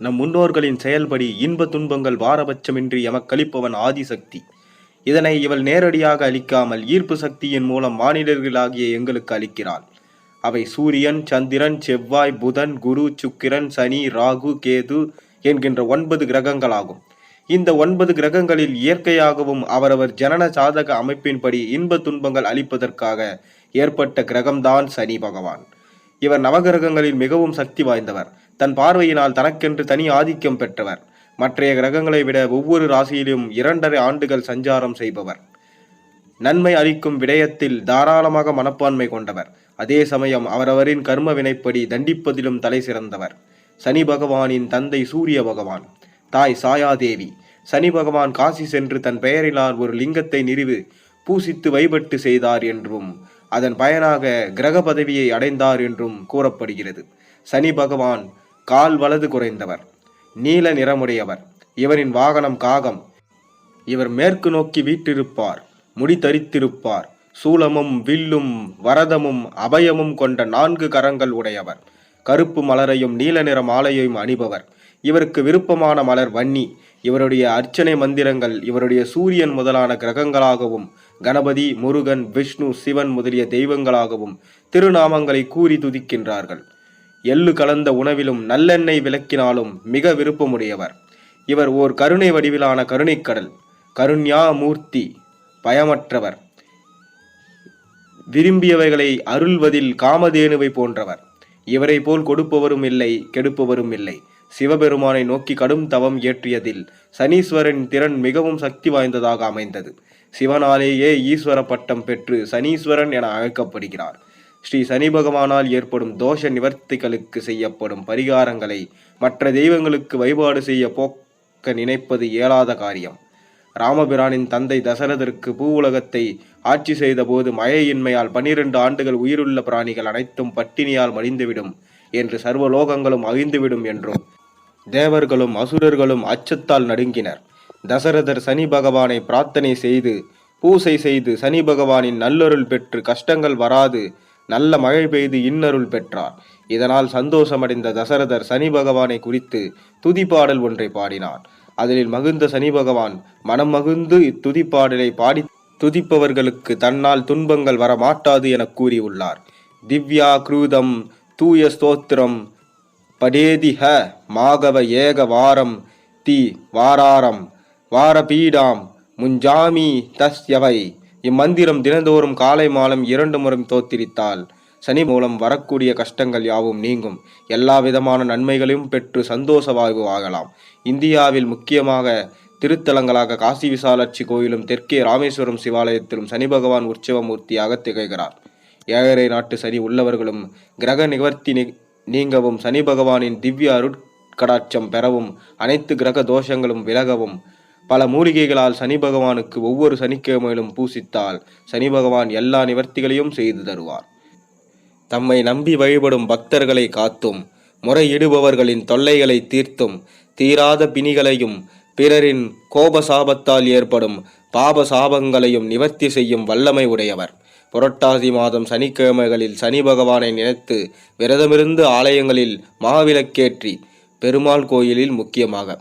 நம் முன்னோர்களின் செயல்படி இன்ப துன்பங்கள் பாரபட்சமின்றி எமக்களிப்பவன் ஆதிசக்தி. இதனை இவள் நேரடியாக அளிக்காமல் ஈர்ப்பு சக்தியின் மூலம் மாநிலர்களாகிய எங்களுக்கு அளிக்கிறாள். அவை சூரியன் சந்திரன் செவ்வாய் புதன் குரு சுக்கிரன் சனி ராகு கேது என்கின்ற ஒன்பது கிரகங்களாகும். இந்த ஒன்பது கிரகங்களில் இயற்கையாகவும் அவரவர் ஜனன சாதக அமைப்பின்படி இன்ப துன்பங்கள் அளிப்பதற்காக ஏற்பட்ட கிரகம்தான் சனி பகவான். இவர் நவகிரகங்களில் மிகவும் சக்தி வாய்ந்தவர். தன் பார்வையினால் தனக்கென்று தனி ஆதிக்கம் பெற்றவர். மற்றைய கிரகங்களை விட ஒவ்வொரு ராசியிலும் இரண்டரை ஆண்டுகள் சஞ்சாரம் செய்பவர். நன்மை அளிக்கும் விடயத்தில் தாராளமாக மனப்பான்மை கொண்டவர். அதே சமயம் அவரவரின் கர்ம வினைப்படி தண்டிப்பதிலும் தலை சிறந்தவர். சனி பகவானின் தந்தை சூரிய பகவான். தாய் சாயாதேவி சனி பகவான் காசி சென்று தன் பெயரிலார் ஒரு லிங்கத்தை நிறுவி பூசித்து வைபட்டு செய்தார் என்றும் அதன் பயனாக கிரக பதவியை அடைந்தார் என்றும் கூறப்படுகிறது. சனி பகவான் கால் வலது குறைந்தவர் நீல நிறமுடையவர். இவரின் வாகனம் காகம். இவர் மேற்கு நோக்கி வீட்டிருப்பார் முடி தரித்திருப்பார். சூலமும் வில்லும் வரதமும் அபயமும் கொண்ட நான்கு கரங்கள் உடையவர். கருப்பு மலரையும் நீல நிற மாலையையும் அணிபவர். இவருக்கு விருப்பமான மலர் வன்னி. இவருடைய அர்ச்சனை மந்திரங்கள் இவருடைய சூரியன் முதலான கிரகங்களாகவும் கணபதி முருகன் விஷ்ணு சிவன் முதலிய தெய்வங்களாகவும் திருநாமங்களை கூறி துதிக்கின்றார்கள். எள்ளு கலந்த உணவிலும் நல்லெண்ணெய் விளக்கினாலும் மிக விருப்பமுடையவர். இவர் ஓர் கருணை வடிவிலான கருணைக்கடல் கருண்யா மூர்த்தி பயமற்றவர். விரும்பியவைகளை அருள்வதில் காமதேனுவை போன்றவர். இவரை போல் கொடுப்பவரும் இல்லை கெடுப்பவரும் இல்லை. சிவபெருமானை நோக்கி கடும் தவம் இயற்றியதில் சனீஸ்வரன் திறன் மிகவும் சக்தி வாய்ந்ததாக அமைந்தது. சிவனாலேயே ஈஸ்வர பட்டம் பெற்று சனீஸ்வரன் என அழைக்கப்படுகிறார். ஸ்ரீ சனி பகவானால் ஏற்படும் தோஷ நிவர்த்திகளுக்கு செய்யப்படும் பரிகாரங்களை மற்ற தெய்வங்களுக்கு வழிபாடு செய்ய போக்க நினைப்பது இயலாத காரியம். ராமபிரானின் தந்தை தசரதற்கு பூவுலகத்தை ஆட்சி செய்தபோது மழையின்மையால் பனிரெண்டு ஆண்டுகள் உயிருள்ள பிராணிகள் அனைத்தும் பட்டினியால் மடிந்துவிடும் என்று சர்வலோகங்களும் அழிந்துவிடும் என்றும் தேவர்களும் அசுரர்களும் அச்சத்தால் நடுங்கினர். தசரதர் சனி பகவானை பிரார்த்தனை செய்து பூசை செய்து சனி பகவானின் நல்லொருள் பெற்று கஷ்டங்கள் வராது நல்ல மழை பெய்து இன்னருள் பெற்றார். இதனால் சந்தோஷமடைந்த தசரதர் சனி பகவானை குறித்து துதிப்பாடல் ஒன்றை பாடினார். அதில் மகிழ்ந்த சனி பகவான் மனம் மகிழ்ந்து இத்துதிப்பாடலை பாடி துதிப்பவர்களுக்கு தன்னால் துன்பங்கள் வர மாட்டாது என கூறியுள்ளார். திவ்யா குரூதம் தூய ஸ்தோத்திரம் படேதிஹ மாகவ ஏக வாரம் தி வாராரம் வாரபீடாம் முஞ்சாமி தஸ்யவை இம்மந்திரம் தினந்தோறும் காலை மாலம் இரண்டு முறை தோத்திரித்தால் சனி மூலம் வரக்கூடிய கஷ்டங்கள் யாவும் நீங்கும். எல்லா விதமான நன்மைகளையும் பெற்று சந்தோஷ வாழ்வு ஆகலாம். இந்தியாவில் முக்கியமாக திருத்தலங்களாக காசி விசாலாட்சி கோயிலும் தெற்கே ராமேஸ்வரம் சிவாலயத்திலும் சனி பகவான் உற்சவமூர்த்தியாக திகழ்கிறார். ஏழரை நாட்டு சனி உள்ளவர்களும் கிரக நிவர்த்தி நீங்கவும் சனி பகவானின் திவ்ய அருட்கடாட்சம் பெறவும் அனைத்து கிரக தோஷங்களும் விலகவும் பல மூலிகைகளால் சனி பகவானுக்கு ஒவ்வொரு சனிக்கிழமையிலும் பூசித்தால் சனி பகவான் எல்லா நிவர்த்திகளையும் செய்து தருவார். தம்மை நம்பி வழிபடும் பக்தர்களை காத்தும் முறையிடுபவர்களின் தொல்லைகளை தீர்த்தும் தீராத பிணிகளையும் பிறரின் கோபசாபத்தால் ஏற்படும் பாப சாபங்களையும் நிவர்த்தி செய்யும் வல்லமை உடையவர். புரட்டாசி மாதம் சனிக்கிழமைகளில் சனி பகவானை நினைத்து விரதமிருந்து ஆலயங்களில் மாவிளக்கேற்றி பெருமாள் கோயிலில் முக்கியமாக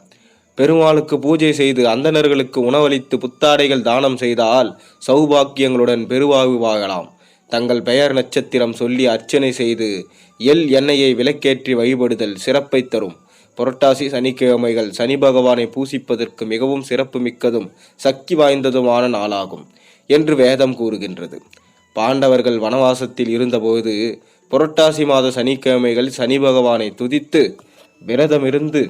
பெருமாளுக்கு பூஜை செய்து அந்தணர்களுக்கு உணவளித்து புத்தாடைகள் தானம் செய்தால் சௌபாக்கியங்களுடன் பெருவாழ்வு தங்கள் பெயர் நட்சத்திரம் சொல்லி அர்ச்சனை செய்து எல் எண்ணெயை விலக்கேற்றி வழிபடுதல் சிறப்பை தரும். புரட்டாசி சனிக்கிழமைகள் சனி பகவானை பூசிப்பதற்கு மிகவும் சிறப்பு மிக்கதும் சக்தி வாய்ந்ததுமான நாளாகும் என்று வேதம் கூறுகின்றது. பாண்டவர்கள் வனவாசத்தில் இருந்தபோது புரட்டாசி மாத சனிக்கிழமைகள் சனி பகவானை துதித்து விரதமிருந்து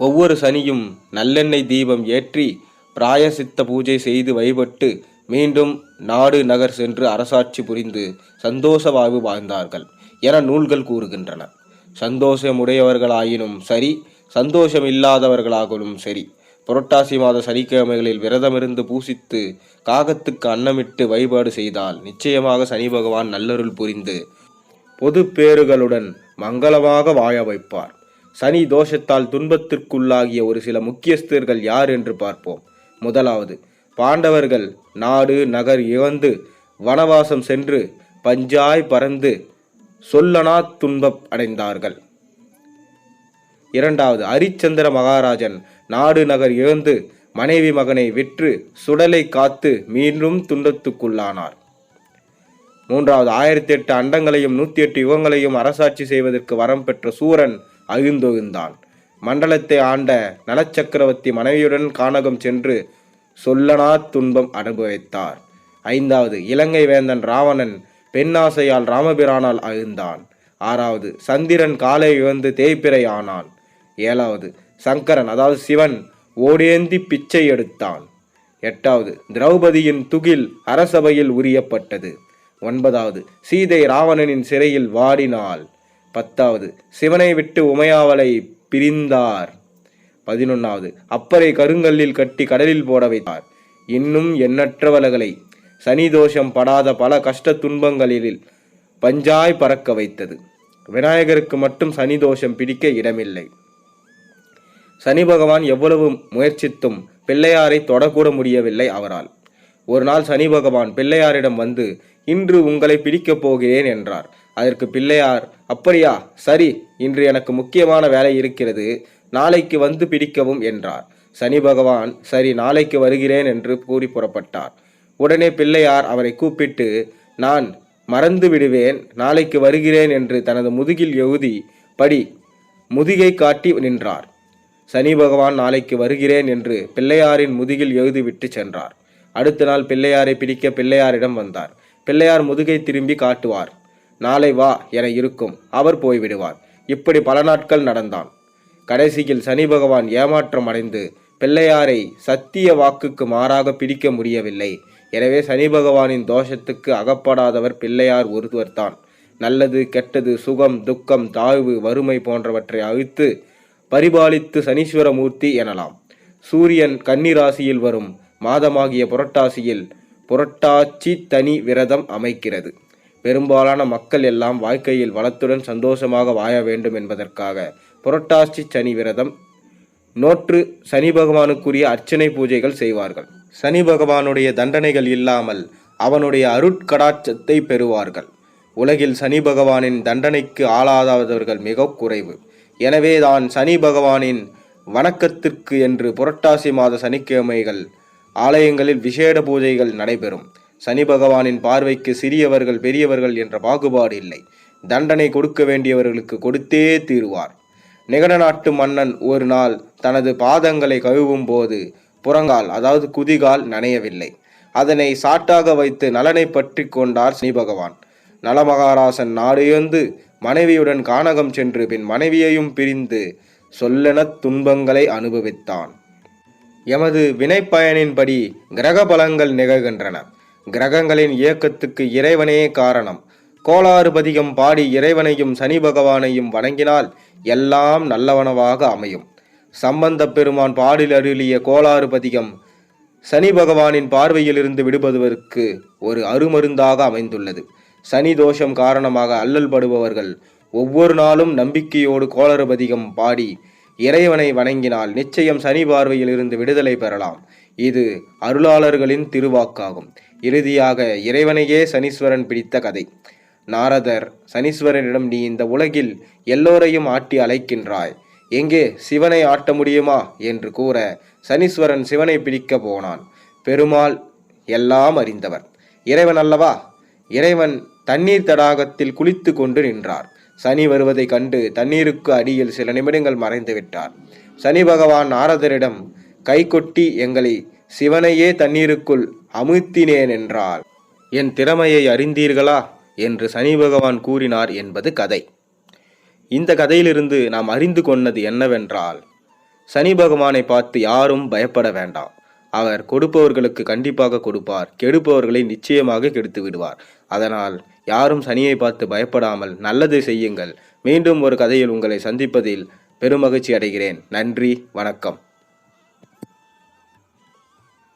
ஒவ்வொரு சனியும் நல்லெண்ணெய் தீபம் ஏற்றி பிராயசித்த பூஜை செய்து வழிபட்டு மீண்டும் நாடு நகர் சென்று அரசாட்சி புரிந்து சந்தோஷ வாழ்வு வாழ்ந்தார்கள் என நூல்கள் கூறுகின்றன. சந்தோஷமுடையவர்களாயினும் சரி சந்தோஷம் இல்லாதவர்களாகவும் சரி புரட்டாசி மாத சனிக்கிழமைகளில் விரதமிருந்து பூசித்து காகத்துக்கு அன்னமிட்டு வழிபாடு செய்தால் நிச்சயமாக சனி பகவான் நல்லருள் புரிந்து பொது பேறுகளுடன் மங்களமாக வாழ வைப்பார். சனி தோஷத்தால் துன்பத்திற்குள்ளாகிய ஒரு சில முக்கியஸ்தர்கள் யார் என்று பார்ப்போம். முதலாவது பாண்டவர்கள் நாடு நகர் இழந்து வனவாசம் சென்று பஞ்சாய் பறந்து சொல்லனா துன்பம் அடைந்தார்கள். இரண்டாவது ஹரிச்சந்திர மகாராஜன் நாடு நகர் இழந்து மனைவி மகனை விற்று சுடலை காத்து மீண்டும் துன்பத்துக்குள்ளானார். மூன்றாவது ஆயிரத்தி எட்டு அண்டங்களையும் நூத்தி எட்டு யுகங்களையும் அரசாட்சி செய்வதற்கு வரம் பெற்ற சூரன் அகிழ்ந்தொகிழ்ந்தான் மண்டலத்தை ஆண்ட நலச்சக்கரவர்த்தி மனைவியுடன் கானகம் சென்று சொல்லனா துன்பம் அனுபவித்தார். ஐந்தாவது இலங்கை வேந்தன் ராவணன் பெண்ணாசையால் ராமபிரானால் அழிந்தான். ஆறாவது சந்திரன் காலை இழந்து தேய்பிறை ஆனான். ஏழாவது சங்கரன் அதாவது சிவன் ஓடேந்தி பிச்சை எடுத்தான். எட்டாவது திரௌபதியின் துகில் அரசபையில் உரியப்பட்டது. ஒன்பதாவது சீதை ராவணனின் சிறையில் வாடினாள். பத்தாவது சிவனை விட்டு உமையாவலை பிரிந்தார். பதினொன்னாவது அப்பரை கருங்கல்லில் கட்டி கடலில் போட வைத்தார். இன்னும் எண்ணற்றவலகளை சனி தோஷம் படாத பல கஷ்ட துன்பங்களில் பஞ்சாய் பறக்க வைத்தது. விநாயகருக்கு மட்டும் சனி தோஷம் பிடிக்க இடமில்லை. சனி பகவான் எவ்வளவு முயற்சித்தும் பிள்ளையாரை தொடக்கூட முடியவில்லை அவரால். ஒரு நாள் சனி பகவான் பிள்ளையாரிடம் வந்து இன்று உங்களை பிடிக்கப் போகிறேன் என்றார். அதற்கு பிள்ளையார் அப்படியா சரி இன்று எனக்கு முக்கியமான வேலை இருக்கிறது நாளைக்கு வந்து பிடிக்கவும் என்றார். சனி பகவான் சரி நாளைக்கு வருகிறேன் என்று கூறி புறப்பட்டார். உடனே பிள்ளையார் அவரை கூப்பிட்டு நான் மறந்து விடுவேன் நாளைக்கு வருகிறேன் என்று தனது முதுகில் எழுதி படி முதுகை காட்டி நின்றார். சனி பகவான் நாளைக்கு வருகிறேன் என்று பிள்ளையாரின் முதுகில் எழுதிவிட்டு சென்றார். அடுத்த நாள் பிள்ளையாரை பிடிக்க பிள்ளையாரிடம் வந்தார். பிள்ளையார் முதுகை திரும்பி காட்டுவார். நாளை வா என இருக்கும். அவர் போய்விடுவார். இப்படி பல நாட்கள் நடந்தான். கடைசியில் சனி பகவான் ஏமாற்றம் அடைந்து பிள்ளையாரை சத்திய வாக்குக்கு மாறாக பிடிக்க முடியவில்லை. எனவே சனி பகவானின் தோஷத்துக்கு அகப்படாதவர் பிள்ளையார் ஒருவர்தான் நல்லது கெட்டது சுகம் துக்கம் தாழ்வு வறுமை போன்றவற்றை அழித்து பரிபாலித்து சனீஸ்வரமூர்த்தி எனலாம். சூரியன் கன்னிராசியில் வரும். மாதமாகிய புரட்டாசியில் புரட்டாச்சி தனி விரதம் அமைக்கிறது. பெரும்பாலான மக்கள் எல்லாம் வாழ்க்கையில் வளத்துடன் சந்தோஷமாக வாழ வேண்டும் என்பதற்காக. புரட்டாசி சனி விரதம். நோற்று சனி பகவானுக்குரிய அர்ச்சனை பூஜைகள் செய்வார்கள். சனி பகவானுடைய தண்டனைகள் இல்லாமல் அவனுடைய அருட்கடாட்சத்தை பெறுவார்கள். உலகில் சனி பகவானின் தண்டனைக்கு ஆளாதவர்கள் மிக குறைவு. எனவே தான் சனி பகவானின் வணக்கத்திற்கு என்று புரட்டாசி மாத சனிக்கிழமைகள் ஆலயங்களில் விசேட பூஜைகள் நடைபெறும். சனி பகவானின் பார்வைக்கு சிறியவர்கள் பெரியவர்கள் என்ற பாகுபாடு இல்லை. தண்டனை கொடுக்க வேண்டியவர்களுக்கு கொடுத்தே தீருவார். நிகட நாட்டு மன்னன் ஒரு நாள் தனது பாதங்களை கழுவும் போது புறங்கால் அதாவது குதிகால் நனையவில்லை. அதனை சாட்டாக வைத்து நலனை பற்றி கொண்டார் சனி பகவான். நலமகாராசன் நாடுயர்ந்து மனைவியுடன் கானகம் சென்று பின் மனைவியையும் பிரிந்து சொல்லெனத் துன்பங்களை அனுபவித்தான். எமது வினைப்பயனின்படி கிரக பலங்கள் நிகழ்கின்றன. கிரகங்களின் இயக்கத்துக்கு இறைவனே காரணம். கோளாறு பதிகம் பாடி இறைவனையும் சனி பகவானையும் வணங்கினால் எல்லாம் நல்லவனவாக அமையும். சம்பந்த பெருமான் பாடில் அருளிய கோளாறு பதிகம் சனி பகவானின் பார்வையிலிருந்து விடுபடுவதற்கு ஒரு அருமருந்தாக அமைந்துள்ளது. சனி தோஷம் காரணமாக அல்லல் படுபவர்கள் ஒவ்வொரு நாளும் நம்பிக்கையோடு கோளறு பதிகம் பாடி இறைவனை வணங்கினால் நிச்சயம் சனி பார்வையிலிருந்து விடுதலை பெறலாம். இது அருளாளர்களின் திருவாக்காகும். இறுதியாக இறைவனையே சனீஸ்வரன் பிடித்த கதை. நாரதர் சனீஸ்வரனிடம் நீ இந்த உலகில் எல்லோரையும் ஆட்டி அழைக்கின்றாய். எங்கே சிவனை ஆட்ட முடியுமா? என்று கூற சனீஸ்வரன் சிவனை பிடிக்க போனான். பெருமாள் எல்லாம் அறிந்தவர். இறைவன் அல்லவா? இறைவன் தண்ணீர் தடாகத்தில் குளித்து கொண்டு நின்றார். சனி வருவதை கண்டு தண்ணீருக்கு அடியில் சில நிமிடங்கள் மறைந்து விட்டார். சனி பகவான் நாரதரிடம் கைகொட்டி எங்களை சிவனையே தண்ணீருக்குள் அமுத்தினேன் என்றால் என் திறமையை அறிந்தீர்களா? என்று சனி பகவான் கூறினார் என்பது கதை. இந்த கதையிலிருந்து நாம் அறிந்து கொண்டது என்னவென்றால் சனி பகவானை பார்த்து யாரும் பயப்பட வேண்டாம். அவர் கொடுப்பவர்களுக்கு கண்டிப்பாக கொடுப்பார். கெடுப்பவர்களை நிச்சயமாக கெடுத்து விடுவார். அதனால் யாரும் சனியை பார்த்து பயப்படாமல் நல்லதை செய்யுங்கள். மீண்டும் ஒரு கதையில் உங்களை சந்திப்பதில் பெருமகிழ்ச்சி அடைகிறேன். நன்றி வணக்கம்.